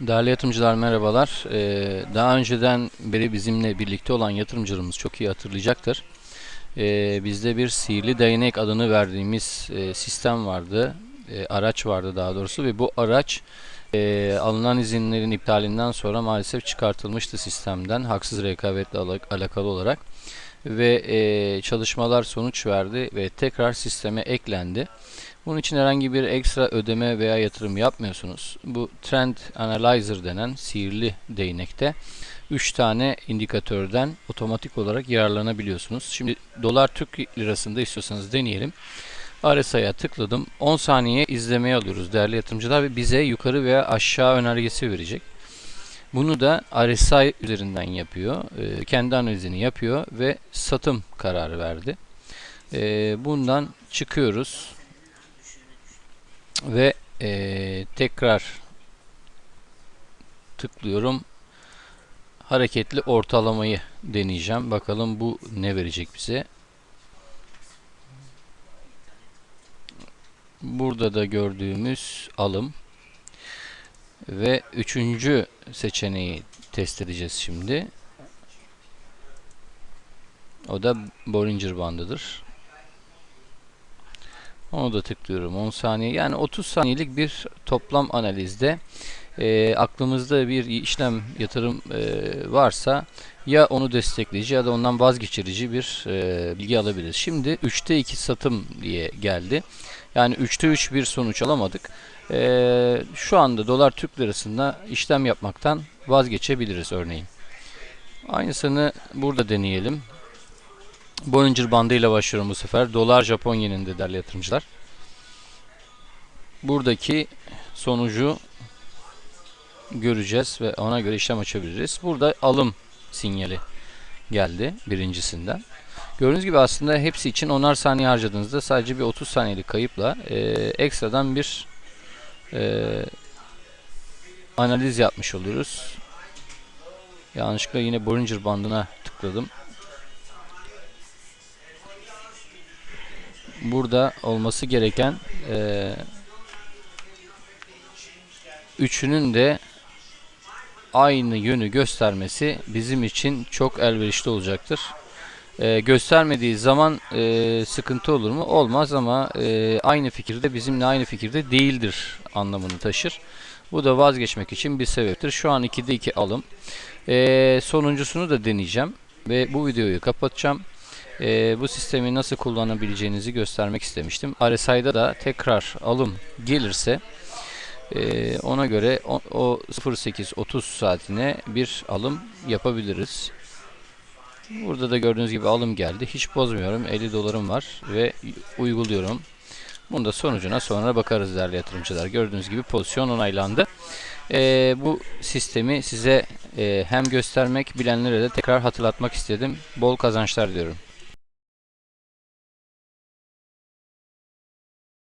Değerli yatırımcılar merhabalar. Ee, daha önceden beri bizimle birlikte olan yatırımcılarımız çok iyi hatırlayacaktır. Ee, bizde bir sihirli değnek adını verdiğimiz e, sistem vardı, E, araç vardı daha doğrusu ve bu araç e, alınan izinlerin iptalinden sonra maalesef çıkartılmıştı sistemden haksız rekabetle ala- alakalı olarak ve e, çalışmalar sonuç verdi ve tekrar sisteme eklendi. Bunun için herhangi bir ekstra ödeme veya yatırım yapmıyorsunuz. Bu Trend Analyzer denen sihirli değnekte 3 tane indikatörden otomatik olarak yararlanabiliyorsunuz. Şimdi dolar Türk lirasında istiyorsanız deneyelim. RSI'ye tıkladım. 10 saniye izlemeye alıyoruz değerli yatırımcılar ve bize yukarı veya aşağı önergesi verecek. Bunu da RSI üzerinden yapıyor. Ee, kendi analizini yapıyor ve satım kararı verdi. Ee, bundan çıkıyoruz ve eee, tekrar tıklıyorum. Hareketli ortalamayı deneyeceğim. Bakalım bu ne verecek bize. Burada da gördüğümüz alım ve üçüncü seçeneği test edeceğiz şimdi. O da Bollinger bandıdır. Onu da tıklıyorum 10 saniye. Yani 30 saniyelik bir toplam analizde e, aklımızda bir işlem yatırım e, varsa ya onu destekleyici ya da ondan vazgeçirici bir e, bilgi alabiliriz. Şimdi 3'te 2 satım diye geldi. Yani 3'te 3 bir sonuç alamadık. E, şu anda dolar Türk lirasında işlem yapmaktan vazgeçebiliriz örneğin. Aynısını burada deneyelim. Bollinger bandı ile başlıyorum bu sefer. Dolar Japon yeninde değerli yatırımcılar. Buradaki sonucu göreceğiz ve ona göre işlem açabiliriz. Burada alım sinyali geldi birincisinden. Gördüğünüz gibi aslında hepsi için 10'ar saniye harcadığınızda sadece bir 30 saniyelik kayıpla e, ekstradan bir e, analiz yapmış oluyoruz. Yanlışlıkla yine Bollinger bandına tıkladım. Burada olması gereken e, üçünün de aynı yönü göstermesi bizim için çok elverişli olacaktır. E, göstermediği zaman e, sıkıntı olur mu? Olmaz ama e, aynı fikirde bizimle aynı fikirde değildir anlamını taşır. Bu da vazgeçmek için bir sebeptir. Şu an 2'de 2 alım. E, sonuncusunu da deneyeceğim ve bu videoyu kapatacağım. Ee, bu sistemi nasıl kullanabileceğinizi göstermek istemiştim. RSI'da da tekrar alım gelirse e, ona göre o, o 08-30 saatine bir alım yapabiliriz. Burada da gördüğünüz gibi alım geldi. Hiç bozmuyorum. 50 dolarım var ve uyguluyorum. Bunun da sonucuna sonra bakarız değerli yatırımcılar. Gördüğünüz gibi pozisyon onaylandı. Ee, bu sistemi size e, hem göstermek bilenlere de tekrar hatırlatmak istedim. Bol kazançlar diyorum.